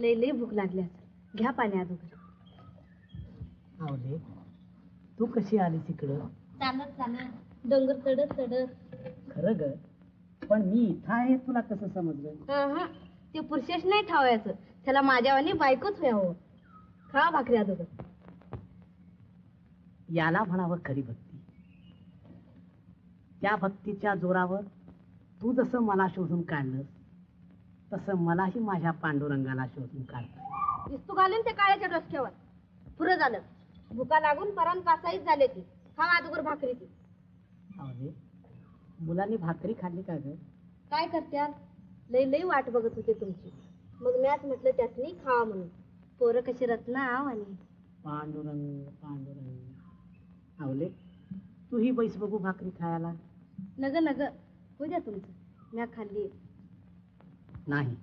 लई लई भूक लागली असेल. घ्या पाणी अगोदर आवले तू कशी आलीस इकडं? चालत चालत. डोंगर चढत चढत. खरं ग पण मी इथं आहे तुला कसं समजलं? हा हा ते पुरुषेश नाही ठावायचं. त्याला माझ्यावानी बायकोच व्हावं. खा भाकरी अगोदर याला म्हणावं खरी भक्ती. त्या भक्तीच्या जोरावर तू जसं मला शोधून काढलंस तसं मलाही माझ्या पांडुरंगाला शोधून काढता विस्तू घालून ते काळ्याच्या डोसक्यावर. पुरं झालं. भुका लागून परान पासाईच झाले ती. खा अगोदर भाकरी ती. आवले मुलांनी भाकरी खाल्ली का ग? काय करत्याल लई लई वाट बघत होते तुमची. मग मॅच म्हटलं त्यातनी खावा म्हणून. पोरं कशी रत्नाव आणि? पांडुरंग पांडुरंग. आवले तू ही बैस बघू भाकरी खायला. नग नग. होऊ द्या तुमचं. म्या खाल्ली. नाही